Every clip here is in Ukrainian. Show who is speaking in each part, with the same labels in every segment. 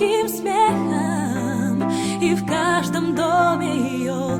Speaker 1: детским смехом И в каждом доме ее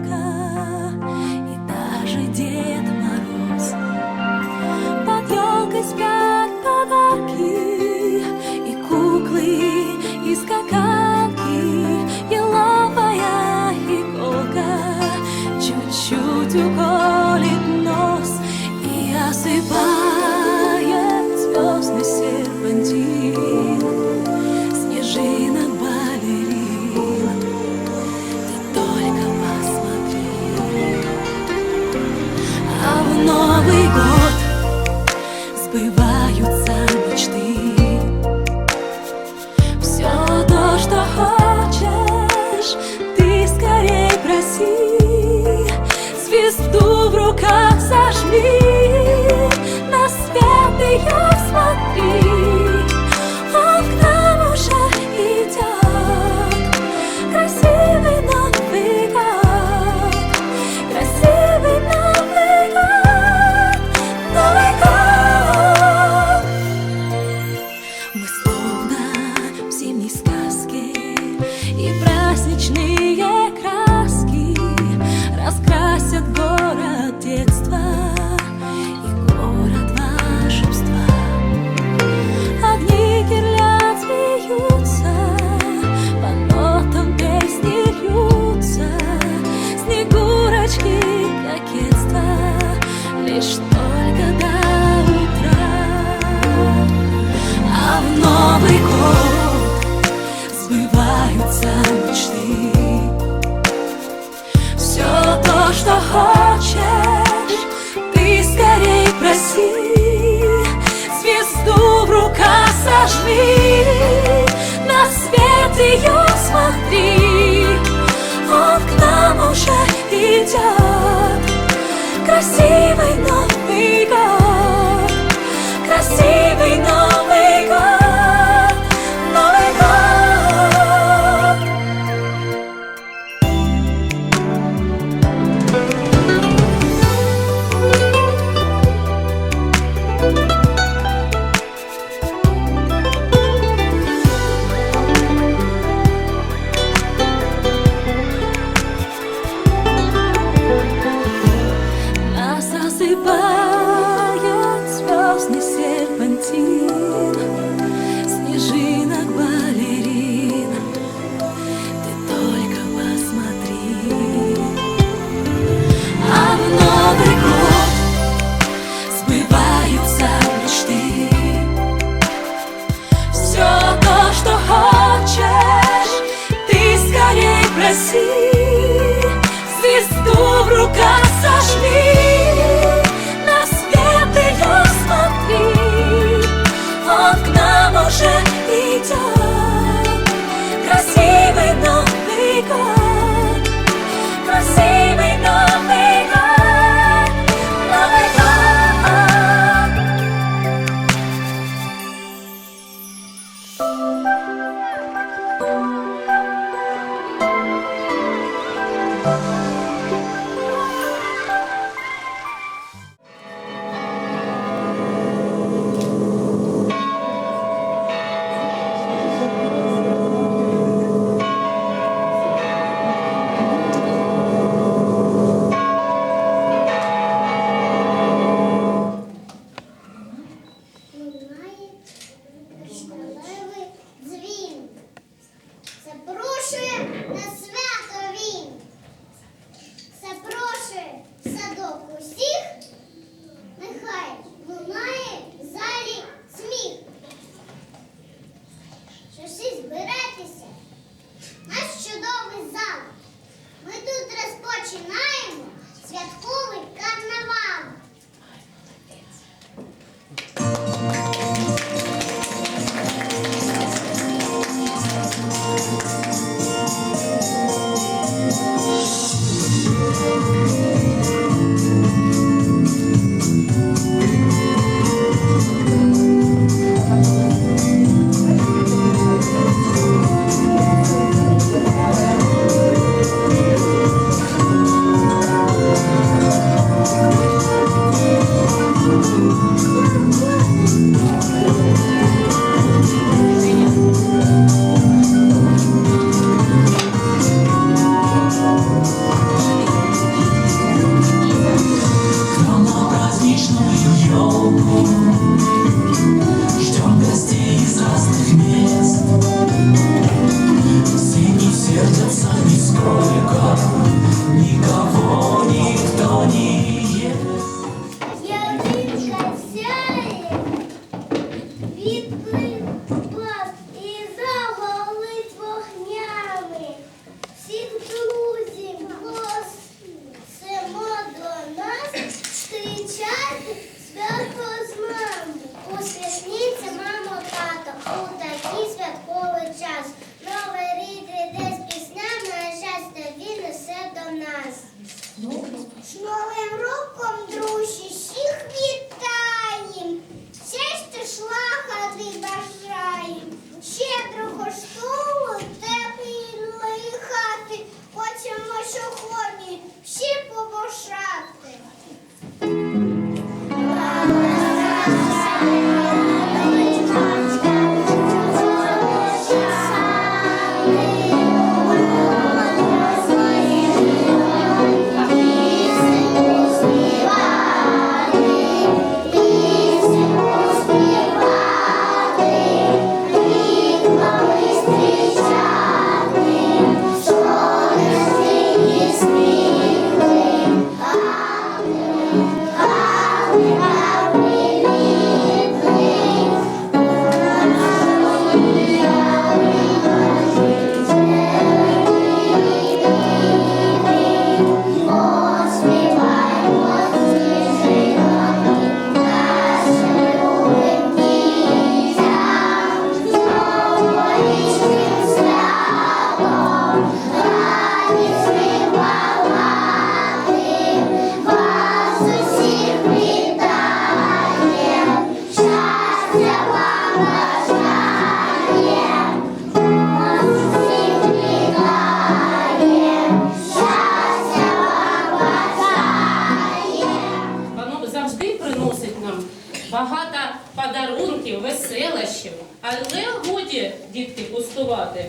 Speaker 2: Але годі, дітки, пустувати.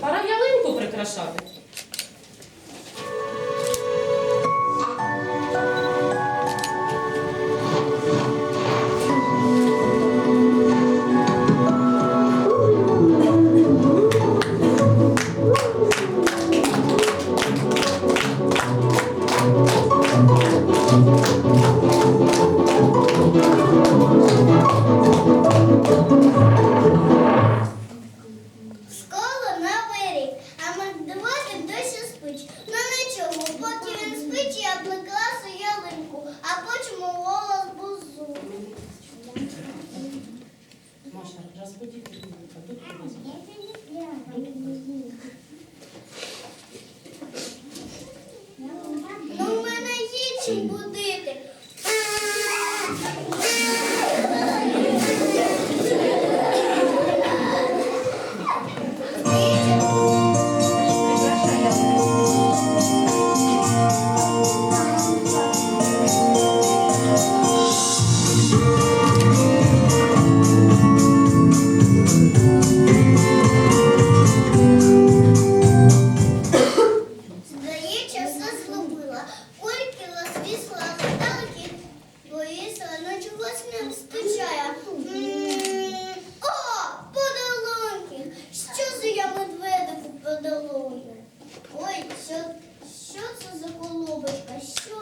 Speaker 2: Пора ялинку прикрашати.
Speaker 3: 机遇 на чогось не вистачає. О, подолонки! Що за я у подолонки? Ой, що, що це за колобочка? Що?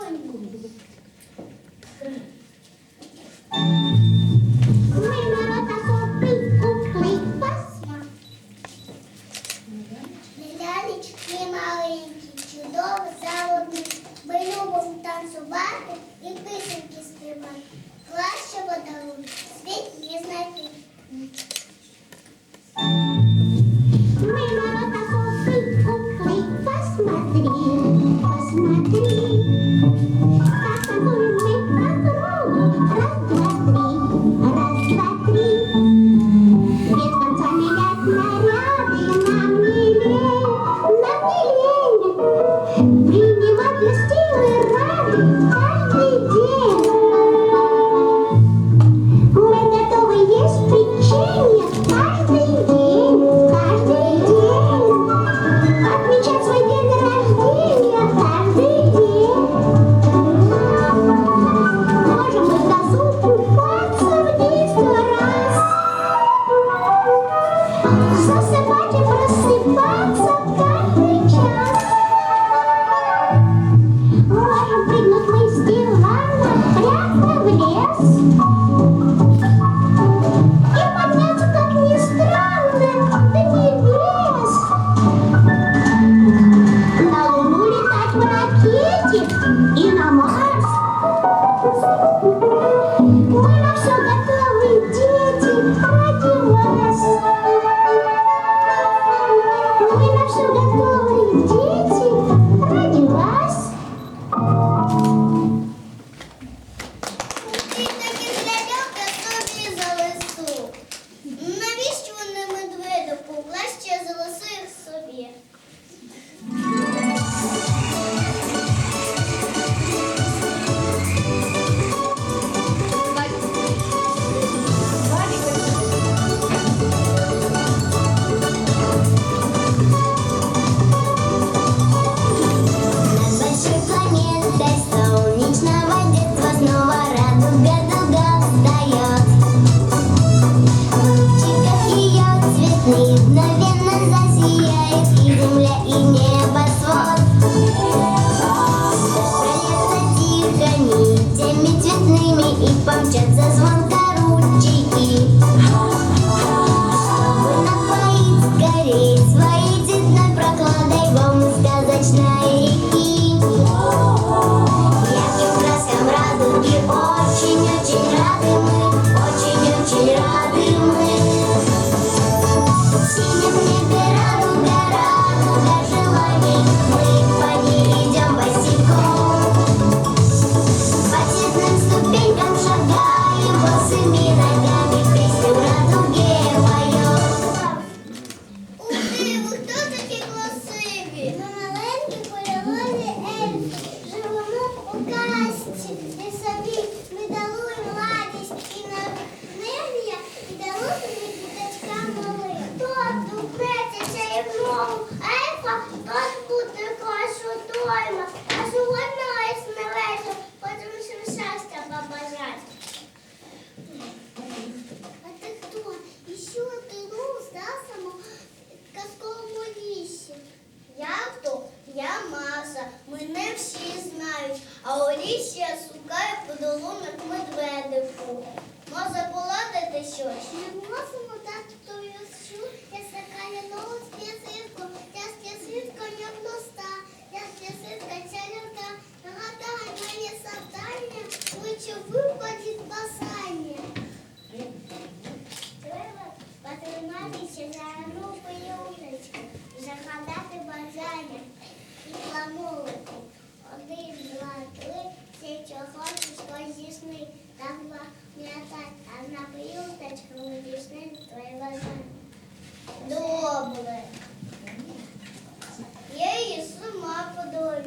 Speaker 3: Thank you. мене всі знають, а Олісія сукає подолунок медведику. Може поладити щось? Не можемо тату вісю, я сакає нос, я свідку, я свідка не гноста, я свідка чарівка, нагадай мені завдання, лучше випадіть басання. Треба потриматися за руку і уличку, загадати бажання ламулику. Один, два, три, це чого щось зісни. Там два м'ята, а на пилюсточку ми дійшли твоєго Добре. Я її сама подумала.